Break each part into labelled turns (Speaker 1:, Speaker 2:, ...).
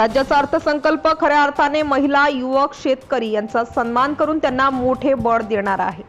Speaker 1: राज्याचा अर्थसंकल्प खऱ्या अर्थाने महिला युवक शेतकरी यांचा सन्मान करून त्यांना मोठे बळ देणार आहे.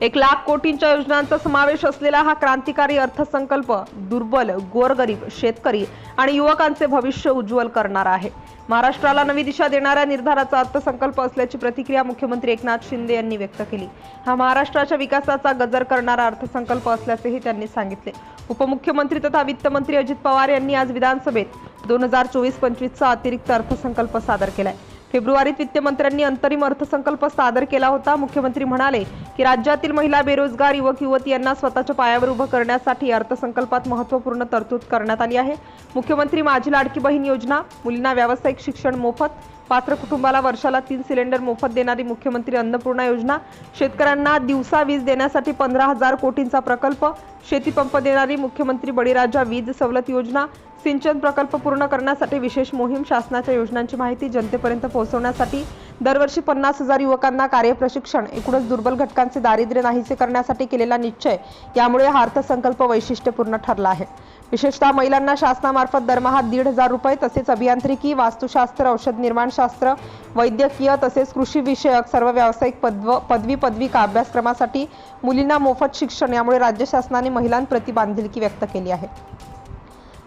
Speaker 1: एक लाख कोटींच्या योजनांचा समावेश असलेला हा क्रांतिकारी अर्थसंकल्प दुर्बल गोरगरीब शेतकरी आणि युवकांचे भविष्य उज्ज्वल करणारा आहे. महाराष्ट्राला नवी दिशा देणाऱ्या निर्धाराचा अर्थसंकल्प असल्याची प्रतिक्रिया मुख्यमंत्री एकनाथ शिंदे यांनी व्यक्त केली. हा महाराष्ट्राच्या विकासाचा गजर करणारा अर्थसंकल्प असल्याचेही त्यांनी सांगितले. उपमुख्यमंत्री तथा वित्तमंत्री अजित पवार यांनी आज विधानसभेत दोन हजार चोवीस पंचवीसचा अतिरिक्त अर्थसंकल्प सादर केलाय. फेब्रुवारीत वित्तमंत्र्यांनी अंतरिम अर्थसंकल्प सादर केला होता. मुख्यमंत्री म्हणाले की राज्यातील महिला बेरोजगार युवक युवती यांना स्वतःच्या पायावर उभं करण्यासाठी अर्थसंकल्पात महत्त्वपूर्ण तरतूद करण्यात आली आहे. मुख्यमंत्री माझी लाडकी बहीण योजना मुलींना व्यावसायिक शिक्षण मोफत पात्र कुटुंबाला वर्षाला तीन सिलेंडर मोफत देणारी मुख्यमंत्री अन्नपूर्णा योजना. शेतकऱ्यांना दिवसा वीज देण्यासाठी पंधरा हजार कोटींचा प्रकल्प. शेतीपंप देणारी मुख्यमंत्री बळीराजा वीज सवलत योजना. सिंचन प्रकल्प पूर्ण करण्यासाठी विशेष मोहीम शासनाच्या योजनांची माहिती जनतेपर्यंत पोहोचवण्यासाठी दरवर्षी पन्नास हजार युवकांना कार्यप्रशिक्षण. एकूणच दुर्बल घटकांचे दारिद्र्य नाहीसे करण्यासाठी केलेला निश्चय यामुळे हा अर्थसंकल्प वैशिष्ट्यपूर्ण ठरला आहे. विशेषतः महिलांना शासनामार्फत दरमहा दीड हजार रुपये तसेच अभियांत्रिकी वास्तुशास्त्र औषध निर्माणशास्त्र वैद्यकीय तसेच कृषी विषयक सर्व व्यावसायिक पदव पदवी पदविका अभ्यासक्रमासाठी मुलींना मोफत शिक्षण यामुळे राज्य शासनाने महिलांप्रती बांधिलकी व्यक्त केली आहे.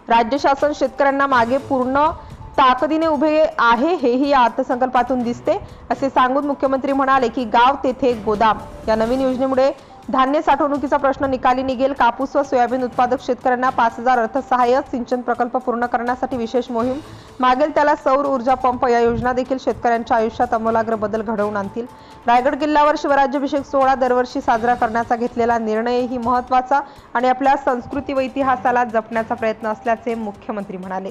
Speaker 1: राज्य शासन शेतकऱ्यांना मागे पूर्ण ताकदीने उभे आहे हेही या अर्थसंकल्पातून दिसते. असे सांगून मुख्यमंत्री म्हणाले की गाव तेथे गोदाम. या नवीन योजनेमुळे धान्य साठवणुकीचा प्रश्न निकाली निघेल. कापूस व सोयाबीन उत्पादक शेतकऱ्यांना पाच हजार अर्थसहाय्य सिंचन प्रकल्प पूर्ण करण्यासाठी विशेष मोहीम. मागेल त्याला सौर ऊर्जा पंप या योजना देखील शेतकऱ्यांच्या आयुष्यात अमूलाग्र बदल घडवून आणतील. रायगड किल्ल्यावर शिवराज्याभिषेक सोहळा दरवर्षी साजरा करण्याचा घेतलेला निर्णयही महत्त्वाचा आणि आपल्या संस्कृती व इतिहासाला जपण्याचा प्रयत्न असल्याचे मुख्यमंत्री म्हणाले.